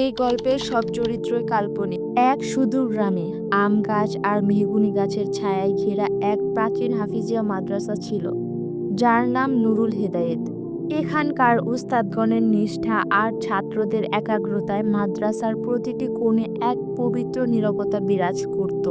এই গল্পের সব চরিত্রই কাল্পনিক। এক সুদূর গ্রামে আম গাছ আর মেহগুনি গাছের ছায়ায় ঘেরা এক প্রাচীন হাফিজিয়া মাদ্রাসা ছিল, যার নাম নুরুল হেদায়েত। এখানকার উস্তাদগণের নিষ্ঠা আর ছাত্রদের একাগ্রতায় মাদ্রাসার প্রতিটি কোণে এক পবিত্র নীরবতা বিরাজ করত।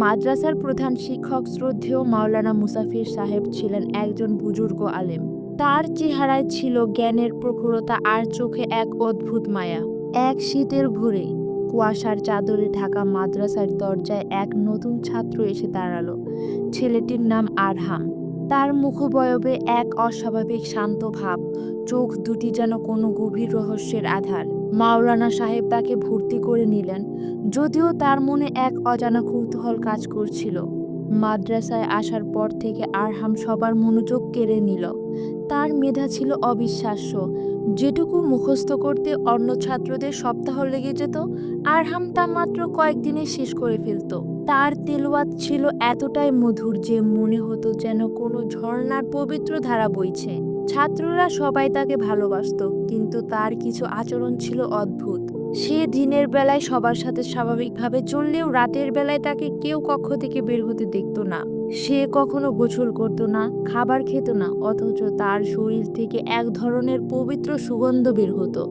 মাদ্রাসার প্রধান শিক্ষক শ্রদ্ধেয় মাওলানা মুসাফির সাহেব ছিলেন একজন বুজুর্গ আলেম। তার চেহারায় ছিল জ্ঞানের প্রখরতা আর চোখে এক অদ্ভুত মায়া। এক শীতের ভোরে কুয়াশার চাদরে ঢাকা মাদ্রাসার দরজায় এক নতুন ছাত্র এসে দাঁড়াল। ছেলেটির নাম আরহাম। তার মুখবয়বে এক অস্বাভাবিক শান্ত ভাব। চোখ দুটি যেন কোনো গভীর রহস্যের আধার। মাওলানা সাহেব তাকে ভর্তি করে নিলেন, যদিও তার মনে এক অজানা কৌতূহল কাজ করছিল। মাদ্রাসায় আসার পর থেকে আরহাম সবার মনোযোগ কেড়ে নিল। তার মেধা ছিল অবিশ্বাস্য। যেটুকু মুখস্থ করতে অন্য ছাত্রদের সপ্তাহ লেগে যেত, আরহাম তা মাত্র কয়েকদিনে শেষ করে ফেলত। তার তেলোয়াত ছিল এতটাই মধুর যে মনে হতো যেন কোনো ঝর্ণার পবিত্র ধারা বইছে। ছাত্ররা সবাই তাকে ভালোবাসত, কিন্তু তার কিছু আচরণ ছিল অদ্ভুত। সে দিনের বেলায় সবার সাথে স্বাভাবিকভাবে চললেও রাতের বেলায় তাকে কেউ কক্ষ থেকে বের হতে দেখতো না। সে কখনো গোসল করত না, খাবার খেত না, অথচ তার শরীর থেকে এক ধরনের পবিত্র সুগন্ধ বের হতো।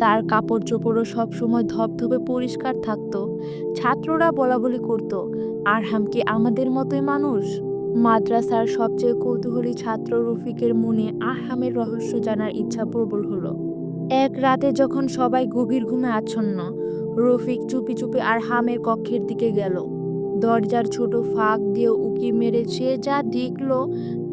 তার কাপড় চোপড়ও সবসময় ধপধপে পরিষ্কার থাকত। ছাত্ররা বলা বলি করত, আরহাম কি আমাদের মতোই মানুষ? মাদ্রাসার সবচেয়ে কৌতূহলী ছাত্র রফিকের মনে আরহামের রহস্য জানার ইচ্ছা প্রবল হলো। এক রাতে যখন সবাই গভীর ঘুমে আচ্ছন্ন, রফিক চুপি চুপি আর হামের কক্ষের দিকে গেল। দরজার ছোট ফাঁক দিয়ে উকি মেরে সে যা দেখল,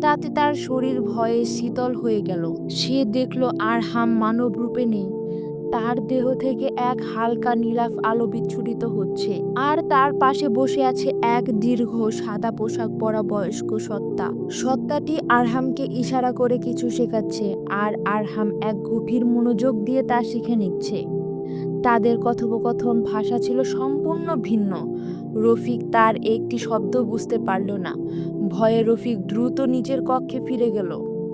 তাতে তার শরীর ভয়ে শীতল হয়ে গেল। সে দেখল আর হাম মানব রূপে নেই। তার দেহ থেকে এক হালকা নীলাফ আলো বিচ্ছুরিত হচ্ছে। আর তার পাশে বসে আছে এক দীর্ঘ সাদা পোশাক পরা বয়স্ক সত্তা। সত্তাটি আরহামকে ইশারা করে কিছু শেখাচ্ছে, আর আরহাম এক গভীর মনোযোগ দিয়ে তা শিখে নিচ্ছে। তাদের কথোপকথন ভাষা ছিল সম্পূর্ণ ভিন্ন। রফিক তার একটি শব্দ বুঝতে পারল না। ভয়ে রফিক দ্রুত নিজের কক্ষে ফিরে গেল।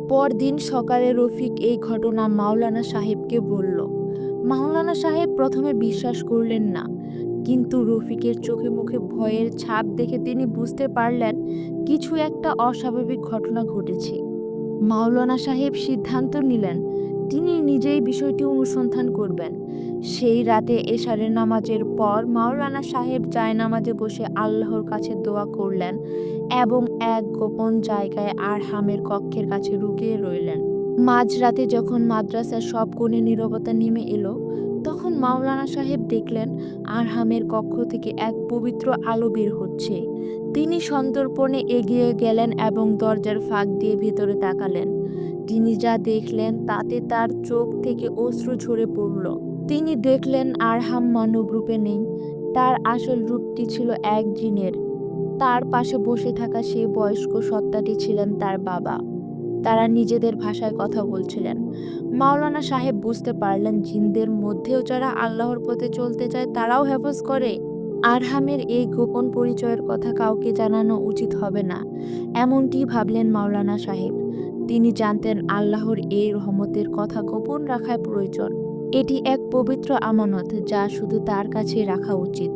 পরদিন সকালে রফিক এই ঘটনা মাওলানা সাহেবকে বলল মাওলানা সাহেব প্রথমে বিশ্বাস করলেন না। কিন্তু রফিকের চোখে মুখে ভয়ের ছাপ দেখে তিনি বুঝতে পারলেন কিছু একটা অস্বাভাবিক ঘটনা ঘটেছে। মাওলানা সাহেব সিদ্ধান্ত নিলেন, তিনি নিজেই বিষয়টি অনুসন্ধান করবেন। সেই রাতে এশারের নামাজের পর মাওলানা সাহেব জায়নামাজে বসে আল্লাহর কাছে দোয়া করলেন এবং এক গোপন জায়গায় আরহামের কক্ষের কাছে রুকিয়ে রইলেন। মাঝরাতে যখন মাদ্রাসার সব কোণে নীরবতা নেমে এলো, তখন মাওলানা সাহেব দেখলেন আরহামের কক্ষ থেকে এক পবিত্র আলো বের হচ্ছে। তিনি সন্তর্পণে এগিয়ে গেলেন এবং দরজার ফাঁক দিয়ে ভেতরে তাকালেন। তিনি যা দেখলেন তাতে তার চোখ থেকে অশ্রু ঝরে পড়ল। তিনি দেখলেন আরহাম মানব রূপে নেই, তার আসল রূপটি ছিল এক জিনের। তার পাশে বসে থাকা সেই বয়স্ক সত্তাটি ছিলেন তার বাবা। তারা নিজেদের ভাষায় কথা বলছিলেন। মাওলানা সাহেব বুঝতে পারলেন জিনদের মধ্যেও যারা আল্লাহর পথে চলতে চায় তারাও হেফাজ করে। আরহামের এই গোপন পরিচয়ের কথা কাউকে জানানো উচিত হবে না, এমনটি ভাবলেন মাওলানা সাহেব। তিনি জানতেন আল্লাহর এই রহমতের কথা গোপন রাখার প্রয়োজন। এটি এক পবিত্র আমানত যা শুধু তার কাছে রাখা উচিত।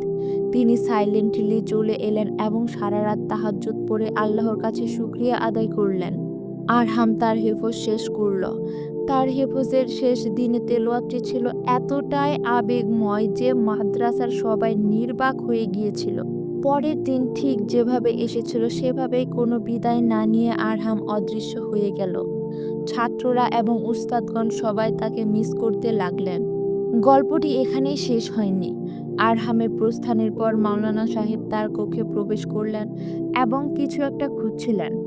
তিনি সাইলেন্টলি চলে এলেন এবং সারা রাত তাহাজ্জুদ পড়ে আল্লাহর কাছে শুক্রিয়া আদায় করলেন। আরহাম তার হেফজ শেষ করল। তার হেফজের শেষ দিনে তেলোয়াতটি ছিল এতটাই আবেগময় যে মাদ্রাসার সবাই নির্বাক হয়ে গিয়েছিল। পরের দিন ঠিক যেভাবে এসেছিল, সেভাবেই কোনো বিদায় না নিয়ে আরহাম অদৃশ্য হয়ে গেল। ছাত্ররা এবং উস্তাদগণ সবাই তাকে মিস করতে লাগলেন। গল্পটি এখানেই শেষ হয়নি। আরহামের প্রস্থানের পর মাওলানা সাহেব তার কক্ষে প্রবেশ করলেন এবং কিছু একটা খুঁজছিলেন।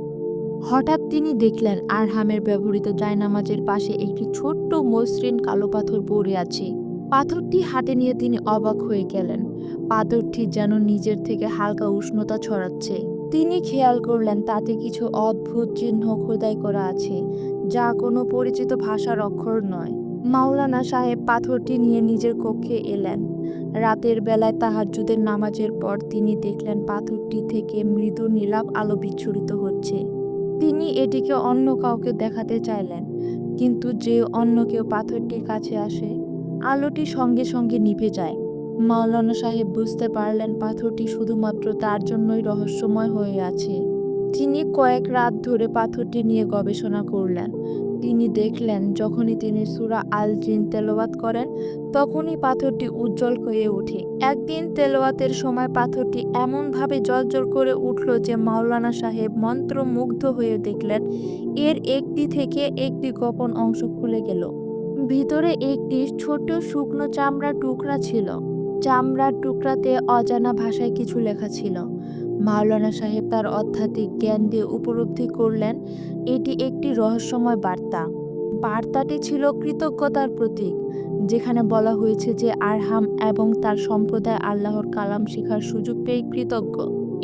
হঠাৎ তিনি দেখলেন আরহামের ব্যবহৃত জায়নামাজের পাশে একটি ছোট্ট মসৃণ কালো পাথর পড়ে আছে। পাথরটি হাতে নিয়ে তিনি অবাক হয়ে গেলেন। পাথরটি যেন নিজের থেকে হালকা উষ্ণতা ছড়াচ্ছে। তিনি খেয়াল করলেন তাতে কিছু অদ্ভুত চিহ্ন খোদাই করা আছে, যা কোনো পরিচিত ভাষার অক্ষর নয়। মাওলানা সাহেব পাথরটি নিয়ে নিজের কক্ষে এলেন। রাতের বেলায় তাহাজ্জুদের নামাজের পর তিনি দেখলেন পাথরটি থেকে মৃদু নীলাপ আলো বিচ্ছুরিত হচ্ছে। তিনি এটিকে অন্য কাউকে দেখাতে চাইলেন। কিন্তু যে অন্য কেউ পাথরটির কাছে আসে, আলোটি সঙ্গে সঙ্গে নিভে যায়। মাওলানা সাহেব বুঝতে পারলেন পাথরটি শুধুমাত্র তার জন্যই রহস্যময় হয়ে আছে। তিনি কয়েক রাত ধরে পাথরটি নিয়ে গবেষণা করলেন। তিনি দেখলেন, যখনই তিনি সুরা আল জিন তেলাওয়াত করেন, তখনই পাথরটি উজ্জ্বল হয়ে ওঠে। একদিন তেলাওয়াতের সময় পাথরটি এমনভাবে জলজল করে উঠল যে মাওলানা সাহেব মন্ত্রমুগ্ধ হয়ে দেখলেন, এর একটি থেকে একটি গোপন অংশ খুলে গেল। ভিতরে একটি ছোট শুকনো চামড়ার টুকরা ছিল। চামড়ার টুকরাতে অজানা ভাষায় কিছু লেখা ছিল। মাওলানা সাহেব তার আধ্যাত্মিক জ্ঞান দিয়ে উপলব্ধি করলেন, এটি একটি রহস্যময় বার্তা। বার্তাটি ছিল কৃতজ্ঞতার প্রতীক, যেখানে বলা হয়েছে যে আরহাম এবং তার সম্প্রদায় আল্লাহর কালাম শেখার সুযোগ পেয়ে কৃতজ্ঞ।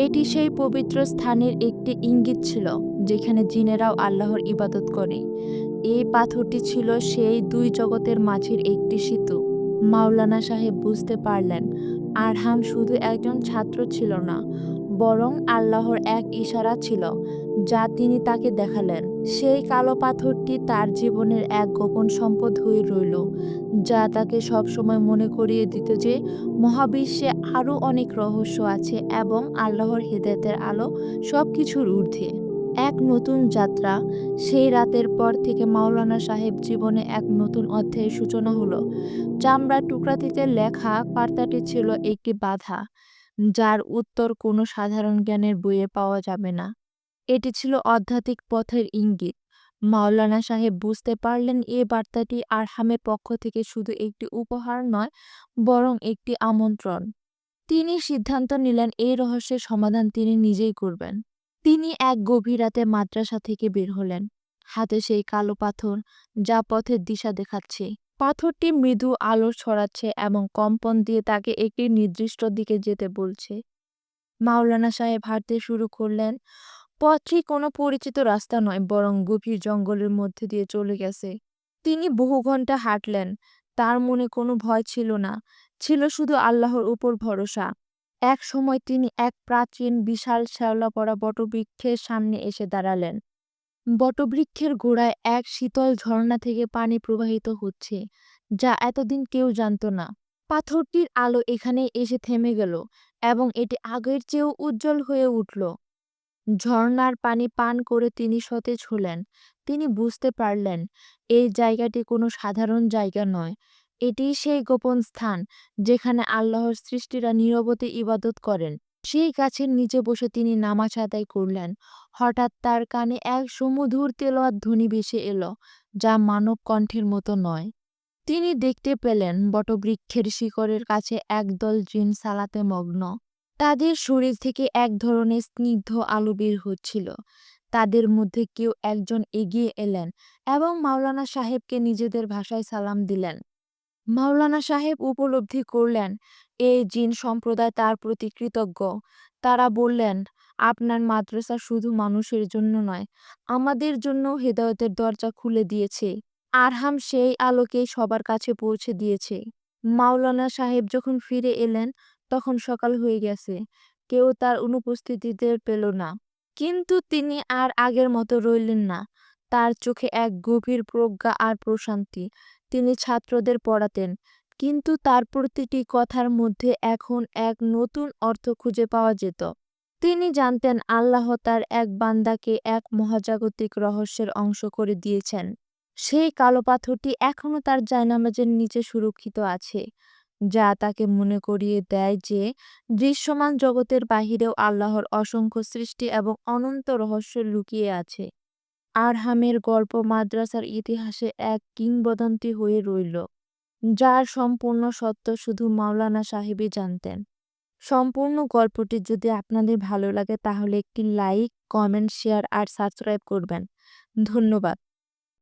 এটি সেই পবিত্র স্থানের একটি ইঙ্গিত ছিল, যেখানে জিনেরাও আল্লাহর ইবাদত করে। এই পাথরটি ছিল সেই দুই জগতের মাঝের একটি সেতু। মাওলানা সাহেব বুঝতে পারলেন, আরহাম শুধু একজন ছাত্র ছিল না বরং আল্লাহর এক ইশারা ছিল, যা তিনি তাকে দেখালেন। সেই কালো পাথরটি তার জীবনের এক গোপন সম্পদ হয়ে রইল, যা তাকে সবসময় মনে করিয়ে দিত যে, মহাবিশ্বে আরও অনেক রহস্য আছে এবং আল্লাহর হেদায়তের আলো সব কিছুর ঊর্ধ্বে। এক নতুন যাত্রা, সেই রাতের পর থেকে মাওলানা সাহেব জীবনে এক নতুন অধ্যায়ের সূচনা হলো। চামড়ার টুকরাটিতে লেখা বার্তাটি ছিল একটি বাধা। যার উত্তর কোনো সাধারণ জ্ঞানের বইয়ে পাওয়া যাবে না। এটি ছিল আধ্যাত্মিক পথের ইঙ্গিত। মাওলানা সাহেব বুঝতে পারলেন এ বার্তাটি আরহামের পক্ষ থেকে শুধু একটি উপহার নয়, বরং একটি আমন্ত্রণ। তিনি সিদ্ধান্ত নিলেন এই রহস্যের সমাধান তিনি নিজেই করবেন। তিনি এক গভীর রাতে মাদ্রাসা থেকে বের হলেন। হাতে সেই কালো পাথর যা পথের দিশা দেখাচ্ছে। পাথরটি মৃদু আলো ছড়াচ্ছে এবং কম্পন দিয়ে তাকে একটি নির্দিষ্ট দিকে যেতে বলছে। মাওলানা সাহেব হাঁটতে শুরু করলেন। পথটি কোনো পরিচিত রাস্তা নয়, বরং গভীর জঙ্গলের মধ্যে দিয়ে চলে গেছে। তিনি বহু ঘণ্টা হাঁটলেন। তার মনে কোনো ভয় ছিল না, ছিল শুধু আল্লাহর উপর ভরসা। এক সময় তিনি এক প্রাচীন বিশাল শ্যাওলা পড়া বটবৃক্ষের সামনে এসে দাঁড়ালেন। বটবৃক্ষের গোড়ায় এক শীতল ঝর্ণা থেকে পানি প্রবাহিত হচ্ছে, যা এতদিন কেউ জানত না। পাথরটির আলো এখানে এসে থেমে গেল এবং এটি আগের চেয়েও উজ্জ্বল হয়ে উঠল। ঝর্ণার পানি পান করে তিনি সতেজ হলেন। তিনি বুঝতে পারলেন, এই জায়গাটি কোনো সাধারণ জায়গা নয়। এটি সেই গোপন স্থান যেখানে আল্লাহর সৃষ্টিরা নীরবতে ইবাদত করেন। সেই গাছের নিচে বসে তিনি নামাজ আদায় করলেন। হঠাৎ তার কানে এক সুমধুর তেলোয়াত ধ্বনি ভেসে এলো, যা মানব কণ্ঠের মতো নয়। তিনি দেখতে পেলেন বটবৃক্ষের শিকড়ের কাছে একদল জিন সালাতে মগ্ন। তাদের শরীর থেকে এক ধরনের স্নিগ্ধ আলো বের হচ্ছিল। তাদের মধ্যে কেউ একজন এগিয়ে এলেন এবং মাওলানা সাহেবকে নিজেদের ভাষায় সালাম দিলেন। মাওলানা সাহেব উপলব্ধি করলেন এই জিন সম্প্রদায় তার প্রতি কৃতজ্ঞ। তারা বললেন, আপনার মাদ্রাসা শুধু মানুষের জন্য নয়, আমাদের জন্য হেদায়তের দরজা খুলে দিয়েছে। আরহাম সেই আলোকেই সবার কাছে পৌঁছে দিয়েছে। মাওলানা সাহেব যখন ফিরে এলেন, তখন সকাল হয়ে গেছে। কেউ তার অনুপস্থিতিতে পেল না। কিন্তু তিনি আর আগের মতো রইলেন না। তার চোখে এক গভীর প্রজ্ঞা আর প্রশান্তি। তিনি ছাত্রদের পড়াতেন। কিন্তু তার প্রতিটি কথার মধ্যে এখন এক নতুন অর্থ খুঁজে পাওয়া যেত। তিনি জানতেন আল্লাহ তার এক বান্দাকে এক মহাজাগতিক রহস্যের অংশ করে দিয়েছেন। সেই কালো পাথরটি এখনও তার জায়নামাজের নিচে সুরক্ষিত আছে, যা তাকে মনে করিয়ে দেয় যে দৃশ্যমান জগতের বাহিরেও আল্লাহর অসংখ্য সৃষ্টি এবং অনন্ত রহস্য লুকিয়ে আছে। আরহামের গল্প মাদ্রাসার ইতিহাসে এক কিংবদন্তি হয়ে রইল। যার সম্পূর্ণ সত্য শুধু মাওলানা সাহেবই জানতেন। সম্পূর্ণ গল্পটি যদি আপনাদের ভালো লাগে তাহলে একটি লাইক, কমেন্ট, শেয়ার আর সাবস্ক্রাইব করবেন। ধন্যবাদ।